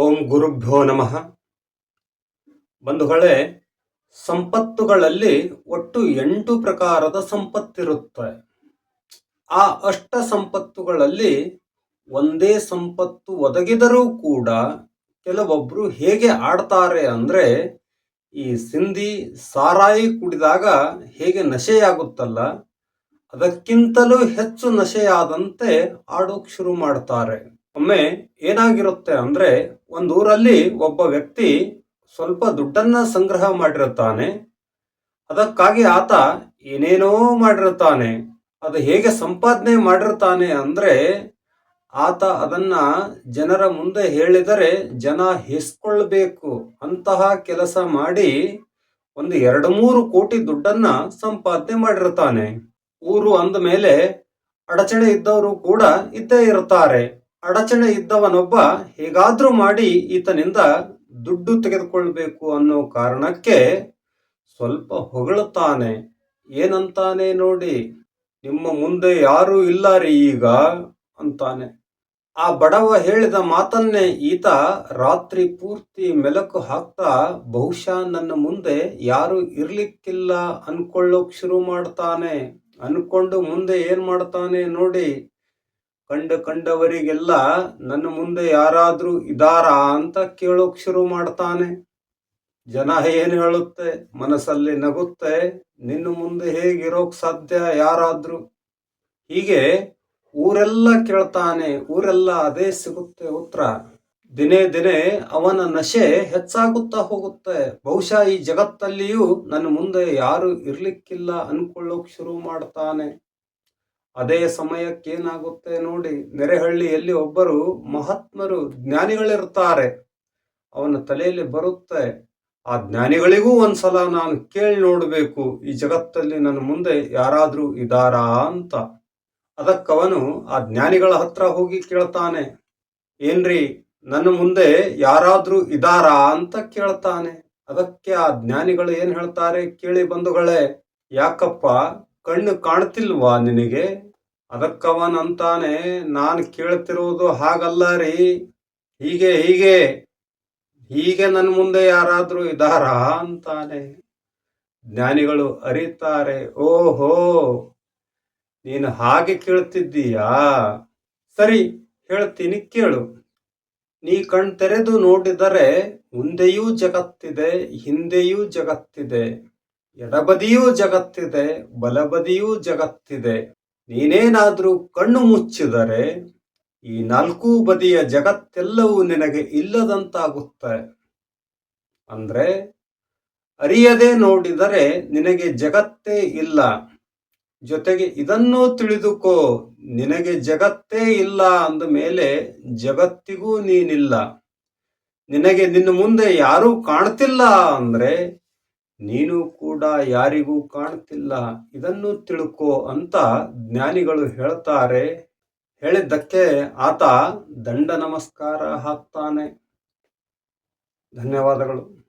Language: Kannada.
ಓಂ ಗುರುಭ್ಯೋ ನಮಃ. ಬಂಧುಗಳೇ, ಸಂಪತ್ತುಗಳಲ್ಲಿ ಒಟ್ಟು ಎಂಟು ಪ್ರಕಾರದ ಸಂಪತ್ತಿರುತ್ತೆ. ಆ ಅಷ್ಟ ಸಂಪತ್ತುಗಳಲ್ಲಿ ಒಂದೇ ಸಂಪತ್ತು ಒದಗಿದರೂ ಕೂಡ ಕೆಲವೊಬ್ಬರು ಹೇಗೆ ಆಡ್ತಾರೆ ಅಂದ್ರೆ, ಈ ಸಿಂಧಿ ಸಾರಾಯಿ ಕುಡಿದಾಗ ಹೇಗೆ ನಶೆಯಾಗುತ್ತಲ್ಲ, ಅದಕ್ಕಿಂತಲೂ ಹೆಚ್ಚು ನಶೆಯಾದಂತೆ ಆಡೋಕೆ ಶುರು ಮಾಡ್ತಾರೆ. ಒಮ್ಮೆ ಏನಾಗಿರುತ್ತೆ ಅಂದ್ರೆ ಒಂದು ಊರಲ್ಲಿ ಒಬ್ಬ ವ್ಯಕ್ತಿ ಸ್ವಲ್ಪ ದುಡ್ಡನ್ನ ಸಂಗ್ರಹ ಮಾಡಿರುತ್ತಾನೆ. ಅದಕ್ಕಾಗಿ ಆತ ಏನೇನೋ ಮಾಡಿರುತ್ತಾನೆ. ಅದು ಹೇಗೆ ಸಂಪಾದನೆ ಮಾಡಿರ್ತಾನೆ ಅಂದ್ರೆ ಆತ ಅದನ್ನ ಜನರ ಮುಂದೆ ಹೇಳಿದರೆ ಜನ ಹೆಸ್ಕೊಳ್ಬೇಕು ಅಂತಹ ಕೆಲಸ ಮಾಡಿ ಒಂದು ಎರಡು ಮೂರು ಕೋಟಿ ದುಡ್ಡನ್ನ ಸಂಪಾದನೆ ಮಾಡಿರ್ತಾನೆ ಊರು ಅಂದ ಮೇಲೆ ಅಡಚಣೆ ಇದ್ದವರು ಕೂಡ ಇದ್ದೇ ಇರುತ್ತಾರೆ. ಅಡಚಣೆ ಇದ್ದವನೊಬ್ಬ ಹೇಗಾದ್ರೂ ಮಾಡಿ ಈತನಿಂದ ದುಡ್ಡು ತೆಗೆದುಕೊಳ್ಬೇಕು ಅನ್ನೋ ಕಾರಣಕ್ಕೆ ಸ್ವಲ್ಪ ಹೊಗಳುತ್ತಾನೆ. ಏನಂತಾನೆ ನೋಡಿ, ನಿಮ್ಮ ಮುಂದೆ ಯಾರೂ ಇಲ್ಲ ರೀ ಈಗ ಅಂತಾನೆ. ಆ ಬಡವ ಹೇಳಿದ ಮಾತನ್ನೇ ಈತ ರಾತ್ರಿ ಪೂರ್ತಿ ಮೆಲಕು ಹಾಕ್ತಾ, ಬಹುಶಃ ನನ್ನ ಮುಂದೆ ಯಾರು ಇರ್ಲಿಕ್ಕಿಲ್ಲ ಅನ್ಕೊಳ್ಳೋಕ್ ಶುರು ಮಾಡ್ತಾನೆ. ಅನ್ಕೊಂಡು ಮುಂದೆ ಏನ್ ಮಾಡ್ತಾನೆ ನೋಡಿ ಕಂಡ ಕಂಡವರಿಗೆಲ್ಲ ನನ್ನ ಮುಂದೆ ಯಾರಾದರೂ ಇದಾರಾ ಅಂತ ಕೇಳೋಕ್ ಶುರು ಮಾಡ್ತಾನೆ. ಜನ ಏನು ಹೇಳುತ್ತೆ? ಮನಸ್ಸಲ್ಲಿ ನಗುತ್ತೆ. ನಿನ್ನ ಮುಂದೆ ಹೇಗಿರೋಕ್ ಸಾಧ್ಯ? ಯಾರಾದ್ರೂ? ಹೀಗೆ ಊರೆಲ್ಲ ಕೇಳ್ತಾನೆ. ಊರೆಲ್ಲ ಅದೇ ಸಿಗುತ್ತೆ ಉತ್ತರ. ದಿನೇ ದಿನೇ ಅವನ ನಶೆ ಹೆಚ್ಚಾಗುತ್ತಾ ಹೋಗುತ್ತೆ. ಬಹುಶಃ ಈ ಜಗತ್ತಲ್ಲಿಯೂ ನನ್ನ ಮುಂದೆ ಯಾರು ಇರ್ಲಿಕ್ಕಿಲ್ಲ ಅನ್ಕೊಳ್ಳೋಕ್ ಶುರು ಮಾಡ್ತಾನೆ. ಅದೇ ಸಮಯಕ್ಕೇನಾಗುತ್ತೆ ನೋಡಿ, ನೆರೆಹಳ್ಳಿಯಲ್ಲಿ ಒಬ್ಬರು ಮಹಾತ್ಮರು, ಜ್ಞಾನಿಗಳಿರ್ತಾರೆ. ಅವನ ತಲೆಯಲ್ಲಿ ಬರುತ್ತೆ. ಆ ಜ್ಞಾನಿಗಳಿಗೂ ಒಂದ್ಸಲ ನಾನು ಕೇಳಿ ನೋಡಬೇಕು, ಈ ಜಗತ್ತಲ್ಲಿ ನನ್ನ ಮುಂದೆ ಯಾರಾದರೂ ಇದಾರಾ ಅಂತ. ಅದಕ್ಕವನು ಆ ಜ್ಞಾನಿಗಳ ಹತ್ರ ಹೋಗಿ ಕೇಳ್ತಾನೆ, ಏನ್ರಿ, ನನ್ನ ಮುಂದೆ ಯಾರಾದರೂ ಇದಾರಾ ಅಂತ ಕೇಳ್ತಾನೆ. ಅದಕ್ಕೆ ಆ ಜ್ಞಾನಿಗಳು ಏನ್ ಹೇಳ್ತಾರೆ ಕೇಳಿ ಬಂಧುಗಳೇ, ಯಾಕಪ್ಪ ಕಣ್ಣು ಕಾಣ್ತಿಲ್ವಾ ನಿನಗೆ? ಅದಕ್ಕವನಂತಾನೆ ನಾನು ಕೇಳ್ತಿರುವುದು ಹಾಗಲ್ಲ ರೀ. ಹೀಗೆ ಹೀಗೆ ಹೀಗೆ ನನ್ನ ಮುಂದೆ ಯಾರಾದರೂ ಇದಾರಾ? ಅಂತಾನೆ. ಜ್ಞಾನಿಗಳು ಅರಿತಾರೆ. ಓಹೋ, ನೀನು ಹಾಗೆ ಕೇಳ್ತಿದ್ದೀಯಾ? ಸರಿ, ಹೇಳ್ತೀನಿ, ಕೇಳು. ನೀ ಕಣ್ ತೆರೆದು ನೋಡಿದರೆ ಮುಂದೆಯೂ ಜಗತ್ತಿದೆ, ಹಿಂದೆಯೂ ಜಗತ್ತಿದೆ. ಎಡಬದಿಯೂ ಜಗತ್ತಿದೆ, ಬಲಬದಿಯೂ ಜಗತ್ತಿದೆ. ನೀನೇನಾದರೂ ಕಣ್ಣು ಮುಚ್ಚಿದರೆ ಈ ನಾಲ್ಕೂ ಬದಿಯ ಜಗತ್ತೆಲ್ಲವೂ ನಿನಗೆ ಇಲ್ಲದಂತಾಗುತ್ತೆ. ಅಂದ್ರೆ ಅರಿಯದೆ ನೋಡಿದರೆ ನಿನಗೆ ಜಗತ್ತೇ ಇಲ್ಲ. ಜೊತೆಗೆ ಇದನ್ನೂ ತಿಳಿದುಕೋ, ನಿನಗೆ ಜಗತ್ತೇ ಇಲ್ಲ ಅಂದ ಮೇಲೆ ಜಗತ್ತಿಗೂ ನೀನಿಲ್ಲ. ನಿನಗೆ ನಿನ್ನ ಮುಂದೆ ಯಾರೂ ಕಾಣ್ತಿಲ್ಲ ಅಂದ್ರೆ ನೀನು ಕೂಡ ಯಾರಿಗೂ ಕಾಣ್ತಿಲ್ಲ. ಇದನ್ನು ತಿಳ್ಕೋ ಅಂತ ಜ್ಞಾನಿಗಳು ಹೇಳ್ತಾರೆ. ಹೇಳಿದ್ದಕ್ಕೆ ಆತ ದಂಡ ನಮಸ್ಕಾರ ಹಾಕ್ತಾನೆ. ಧನ್ಯವಾದಗಳು.